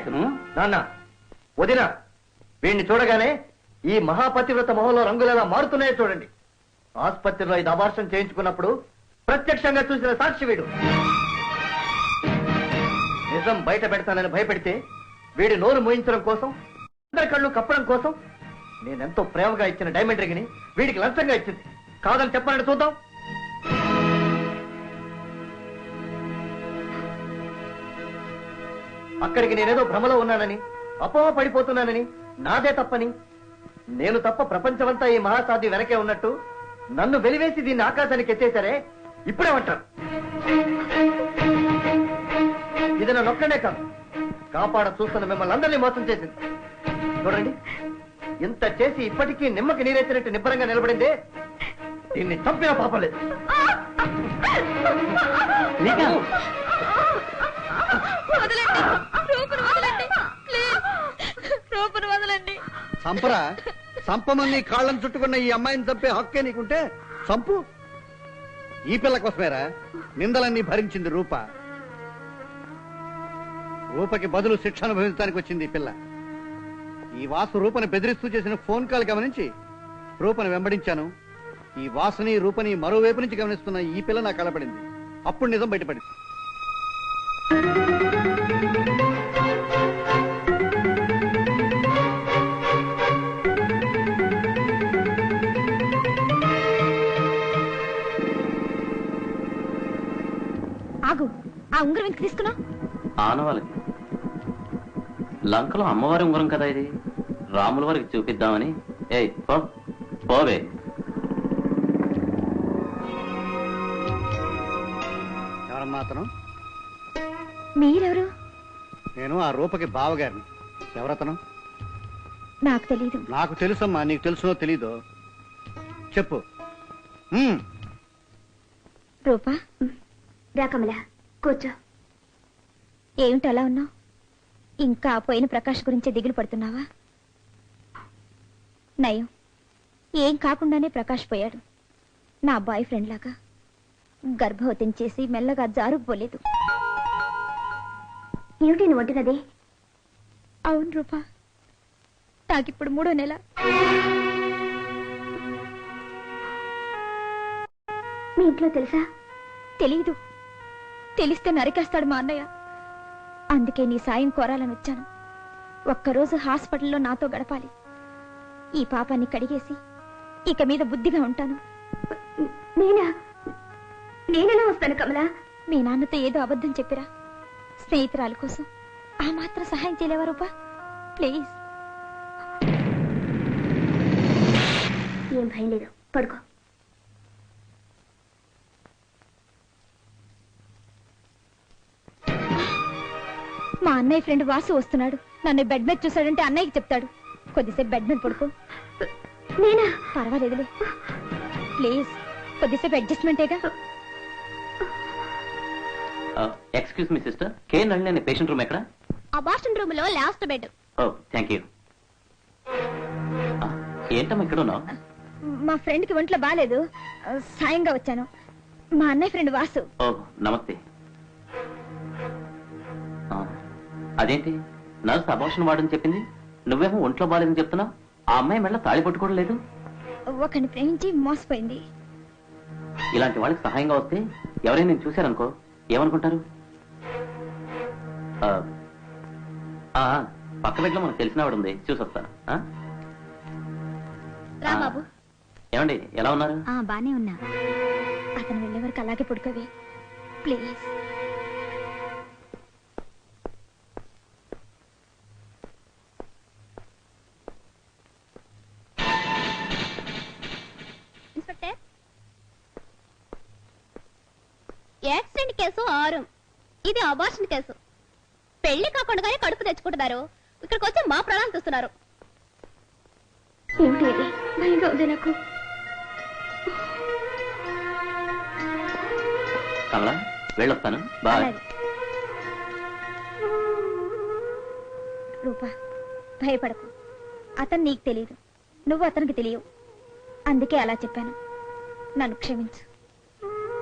ఇతను నాన్న వదిన వీడిని చూడగానే ఈ మహాపతివ్రత మొహంలో రంగులు మారుతున్నాయో చూడండి. ఆసుపత్రిలో ఇది అబార్షన్ చేయించుకున్నప్పుడు ప్రత్యక్షంగా చూసిన సాక్షి వీడు. నిజం బయట పెడతానని భయపెడితే వీడి నోరు మోయించడం కోసం అందరి కళ్ళు కప్పడం కోసం నేనెంతో ప్రేమగా ఇచ్చిన డైమండ్ రింగ్ని వీడికి లంచంగా ఇచ్చింది. కాదని చెప్పాలని చూద్దాం. అక్కడికి నేనేదో భ్రమలో ఉన్నానని అపోహ పడిపోతున్నానని నాదే తప్పని. నేను తప్ప ప్రపంచమంతా ఈ మహాసాధ్య వెనకే ఉన్నట్టు నన్ను వెలివేసి దీన్ని ఆకాశానికి ఎత్తేసారే ఇప్పుడేమంటారు ఇది నన్ను ఒక్కడే కాదు కాపాడ చూస్తున్న మిమ్మల్ని అందరినీ మోసం చేసింది. చూడండి ఇంత చేసి ఇప్పటికీ నిమ్మకి నీరెత్తినట్టు నిబ్బరంగా నిలబడిందే దీన్ని చంపిన పాపం లేదు లేక వదలండి రూపును వదలండి ప్లీజ్ రూపును వదలండి సంపరా సంపమని కాళ్ళను చుట్టుకున్న ఈ అమ్మాయిని చంపే హక్కే నీకుంటే సంపు ఈ పిల్ల కోసమేరా? నిందలన్నీ భరించింది రూప. రూపకి బదులు శిక్ష అనుభవించడానికి వచ్చింది ఈ పిల్ల. ఈ వాసు రూపని బెదిరిస్తూ చేసిన ఫోన్ కాల్ గమనించి రూపని వెంబడించాను. ఈ వాసుని రూపని మరోవైపు నుంచి గమనిస్తున్న ఈ పిల్ల నాకు కలపడింది అప్పుడు నిజం బయటపడింది. ఉంగరం ఎందుకు తీసుకున్నావు? ఆనవాళ్ళకి. లంకలో అమ్మవారి ఉంగరం కదా ఇది? రాముల వారికి చూపిద్దామని. ఏయ్ పో పోవే. ఎవరమ్మా అతను? మీరెవరు? నేను ఆ రూపకి బావగారిని. ఎవరతను? నాకు తెలియదు నాకు తెలుసమ్మా నీకు తెలుసునో తెలీదో? చెప్పు. రూపా? రా కమల. కూర్చో. ఏమిటి అలా ఉన్నావు? ఇంకా పోయిన ప్రకాష్ గురించే దిగులు పడుతున్నావా? నయం. ఏం కాకుండానే ప్రకాష్ పోయాడు. నా బాయ్ ఫ్రెండ్ లాగా. గర్భవతిని చేసి మెల్లగా జారుకుపోలేదు. ఏమిటి నువ్వు వంటున్నది అవును రూపా. నాకిప్పుడు మూడో నెల. మీ ఇంట్లో తెలుసా? తెలీదు. తెలిస్తే నరికేస్తాడు మా అన్నయ్య. అందుకే నీ సాయం కోరాలని వచ్చాను. ఒక్కరోజు హాస్పిటల్లో నాతో గడపాలి. ఈ పాపాన్ని కడిగేసి ఇక మీద బుద్ధిగా ఉంటాను. నేనా? నేనెలా వస్తాను కమల? మీ నాన్నతో ఏదో అబద్ధం చెప్పిరా. స్నేహితురాల కోసం ఆ మాత్రం సహాయం చేయలేవా రూపా? ప్లీజ్. ఏం భయం లేదు. పడుకో. మా అన్నయ్య ఫ్రెండ్ వాసు వస్తున్నాడు. నన్ను బెడ్ మీద చూసాడంటే అన్నయ్యకి చెప్తాడు. కొద్దిసేపు బెడ్ మీద పడుకో. నేనా? పర్వాలేదులే. ప్లీజ్ కొద్దిసేపు అడ్జస్ట్మెంటేగా excuse me sister K Nalini patient room ఎక్కడ? అబార్షన్ రూమ్లో లాస్ట్ బెడ్ ఓ థ్యాంక్ యూ ఏంటమ్మా ఇక్కడ ఉన్నావు? మా ఫ్రెండ్కి ఒంట్లో బాగాలేదు సాయంగా వచ్చాను. మా అన్నయ్య ఫ్రెండ్ వాసు. ఓ నమస్తే. అదేంటి? నర్స్ అబార్షన్ వాడని చెప్పింది? నువ్వేమో ఒంట్లో బాగాలేదని చెప్తున్నావు ఆ అమ్మాయి మెళ్ళ తాళి పట్టుకోవడం లేదు? ఒకరిని ప్రేమించి మోసపోయింది. ఇలాంటి వాళ్ళకి సహాయంగా వస్తే ఎవరైనా నేను చూశారనుకో ఏమనుకుంటారు? ఆ, ఆ, పక్క బెడ్లో మనకు తెలిసిన ఆవిడ ఉంది. చూసి వస్తాను ఆ? రా ఆ. బాబు ఏమండి ఎలా ఉన్నారు? బానే ఉన్నా. అతను వెళ్ళే వరకు అలాగే పుడుకోవే. ప్లీజ్. ఇది అబార్షన్ కేసు. పెళ్ళి కాకుండానే కడుపు తెచ్చుకుంటున్నారు. ఇక్కడికి వచ్చి మా ప్రాణాలు తీస్తున్నారు. ఏమిటి ఇది? భయంగా ఉంది నాకు. కమలా వెళ్ళొస్తాను. బాయ్ అలాగే. రూపా భయపడకు. అతను నీకు తెలియదు. నువ్వు అతనికి తెలియవు. అందుకే అలా చెప్పాను. నన్ను క్షమించు.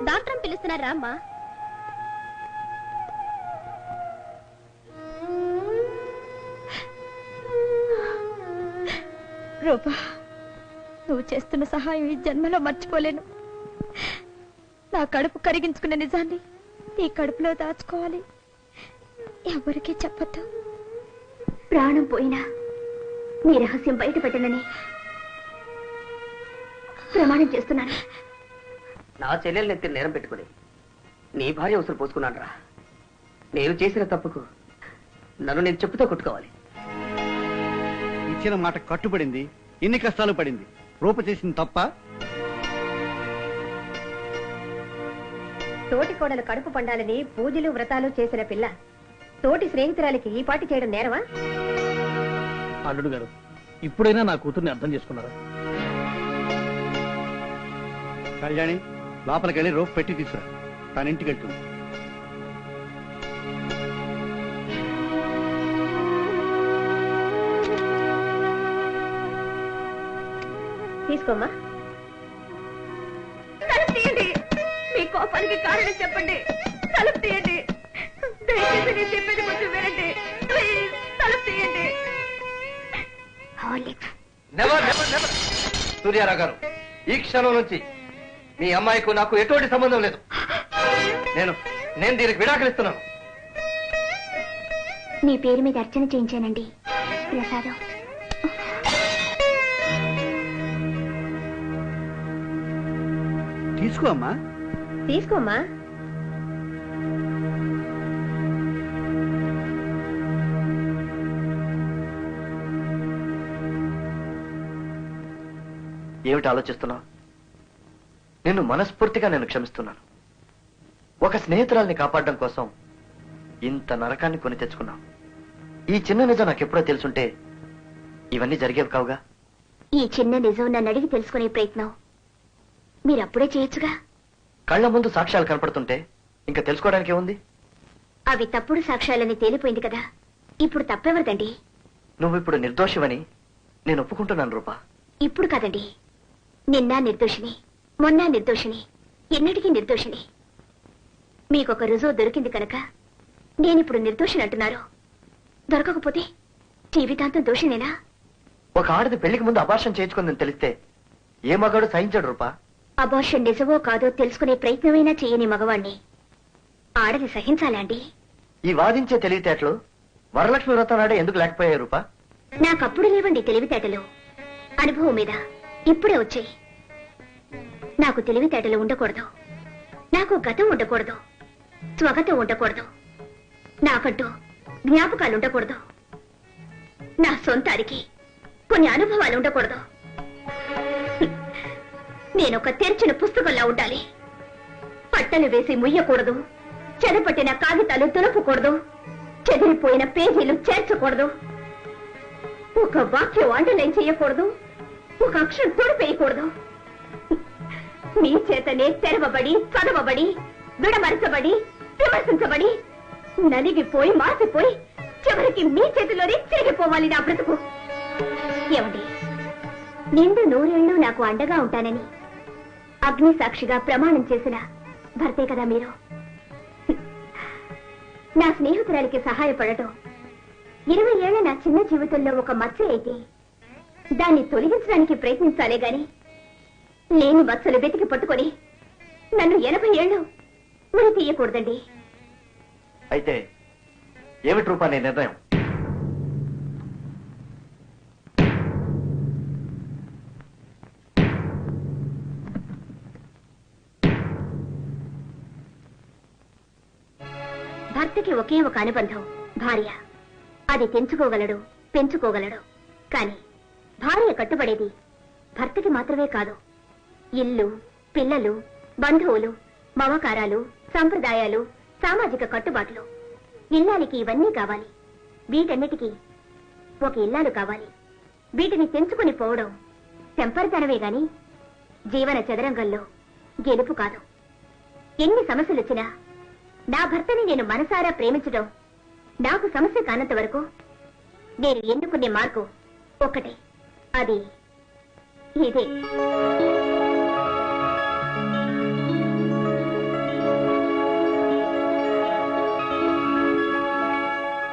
డాక్టర్ పిలుస్తున్నారా అమ్మా రూపా నువ్వు చేస్తున్న సహాయం ఈ జన్మలో మర్చిపోలేను. నా కడుపు కరిగించుకున్న నిజాన్ని నీ కడుపులో దాచుకోవాలి. ఎవరికీ చెప్పొద్దు. ప్రాణం పోయినా నీ రహస్యం బయట పెట్టనని ప్రమాణం చేస్తున్నాను. నా చెల్లెల్ని ఎత్తి నేరం పెట్టుకుని నీ భార్య ఉసురు పోసుకున్నాను రా నేను చేసిన తప్పుకు నన్ను నేను చెప్పుతో కొట్టుకోవాలి. ఇచ్చిన మాట కట్టుబడింది. ఎన్ని కష్టాలు పడింది. రూప చేసిన తప్ప తోటి కోడలు కడుపు పండాలని పూజలు వ్రతాలు చేసిన పిల్ల. తోటి స్నేహితురాలికి ఈ పాటి చేయడం నేరమా? అల్లుడు గారు ఇప్పుడైనా నా కూతుర్ని అర్థం చేసుకున్నారా? కళ్యాణి లోపలికి వెళ్ళి రూప్ పెట్టి తీసుకురా. తన ఇంటికి వెళ్తుంది. తీసుకోమ్మా. తలుపు తీయండి. మీ కోపానికి కారణం చెప్పండి. తలుపు తీయండి. దయచేసి నేను చెప్పేది కొంచెం వినండి. ప్లీజ్ తలుపు తీయండి. నెవర్ నెవర్ నెవర్ సూర్యారావు గారు ఈ క్షణం నుంచి మీ అమ్మాయికు నాకు ఎటువంటి సంబంధం లేదు. నేను నేను దీనికి విడాకులు ఇస్తున్నాను నీ పేరు మీద అర్చన చేయించానండి. ప్రసాదం. తీసుకో అమ్మా తీసుకోమ్మా. ఏమిటి ఆలోచిస్తున్నావు? నిన్ను మనస్ఫూర్తిగా నేను క్షమిస్తున్నాను. ఒక స్నేహితురాల్ని కాపాడడం కోసం ఇంత నరకాన్ని కొని తెచ్చుకున్నావు. ఈ చిన్న నిజం నాకు ఎప్పుడో తెలుసుంటే ఇవన్నీ జరిగేవి కావుగా? ఈ చిన్న నిజం నన్ను అడిగి తెలుసుకునే ప్రయత్నం. మీరు అప్పుడే చేయొచ్చుగా. కళ్ళ ముందు సాక్ష్యాలు కనపడుతుంటే ఇంకా తెలుసుకోవడానికి ఏముంది? అవి తప్పుడు సాక్ష్యాలని తేలిపోయింది కదా. ఇప్పుడు తప్పెవరిదండి? నువ్వు ఇప్పుడు నిర్దోషివని నేను ఒప్పుకుంటున్నాను రూపా. ఇప్పుడు కదండి. నిన్న నిర్దోషిని మొన్న నిర్దోషిని ఎన్నటికీ నిర్దోషిని. మీకొక రుజువు దొరికింది కనుక నేనిప్పుడు నిర్దోషిని అంటున్నారు. దొరకకపోతే జీవితాంతం దోషినేనా? ఒక ఆడది పెళ్ళికి ముందు అభాషణ చేయించుకుందని తెలిస్తే ఏ మగాడు సహించడు రూపా. అబార్షన్ నిజమో కాదో తెలుసుకునే ప్రయత్నమైనా చేయని మగవాణ్ణి. ఆడది సహించాలా అండి ఈ వాదించే తెలివితేటలు వరలక్ష్మి వ్రతం నాడే ఎందుకు లేకపోయాయి రూపా? నాకప్పుడు లేవండి తెలివితేటలు. అనుభవం మీద ఇప్పుడే వచ్చాయి. నాకు తెలివితేటలు ఉండకూడదు. నాకు గతం ఉండకూడదు. స్వగతం ఉండకూడదు. నాకంటూ జ్ఞాపకాలు ఉండకూడదు. నా సొంతానికి కొన్ని అనుభవాలు ఉండకూడదు. నేనొక తెరిచిన పుస్తకంలా ఉండాలి. పట్టలు వేసి ముయ్యకూడదు. చెదపట్టిన కాగితాలు తులపకూడదు చెదిరిపోయిన పేజీలు చేర్చకూడదు. ఒక వాక్యం అండర్లైన్ చేయకూడదు. ఒక అక్షరం తొడిపేయకూడదు మీ చేతనే తెరవబడి చదవబడి విడమరచబడి విమర్శించబడి నలిగిపోయి మాసిపోయి చివరికి మీ చేతిలోనే తిరిగిపోవాలి నా బ్రతుకు. ఏమండి? నిండు నూరేళ్ళు నాకు అండగా ఉంటానని అగ్ని సాక్షిగా ప్రమాణం చేసిన భర్తే కదా మీరు. నా స్నేహితురాలికి సహాయపడటం ఇరవై ఏళ్ళ నా చిన్న జీవితంలో ఒక మచ్చ అయితే దాన్ని తొలగించడానికి ప్రయత్నించాలే గాని లేని మచ్చలు వెతికి పట్టుకొని నన్ను ఎనభై ఏళ్ళు ఉరి తీయకూడదండి. అయితే ఏమిటి రూపా నిర్ణయం? భర్తకి ఒకే ఒక అనుబంధం. భార్య. అది తెంచుకోగలడు పెంచుకోగలడు. కాని భార్య కట్టుబడేది భర్తకి మాత్రమే కాదు. ఇల్లు పిల్లలు బంధువులు మమకారాలు సంప్రదాయాలు సామాజిక కట్టుబాట్లు. ఇల్లాలికి ఇవన్నీ కావాలి. వీటన్నిటికీ ఒక ఇల్లాలు కావాలి. వీటిని తెంచుకుని పోవడం తెంపరితనమే గాని జీవన చదరంగంలో గెలుపు కాదు. ఎన్ని సమస్యలు వచ్చినా నా భర్తని నేను మనసారా ప్రేమించడం నాకు సమస్య కానంత వరకు నేను ఎన్నుకునే మార్గం ఒక్కటే అది ఇదే.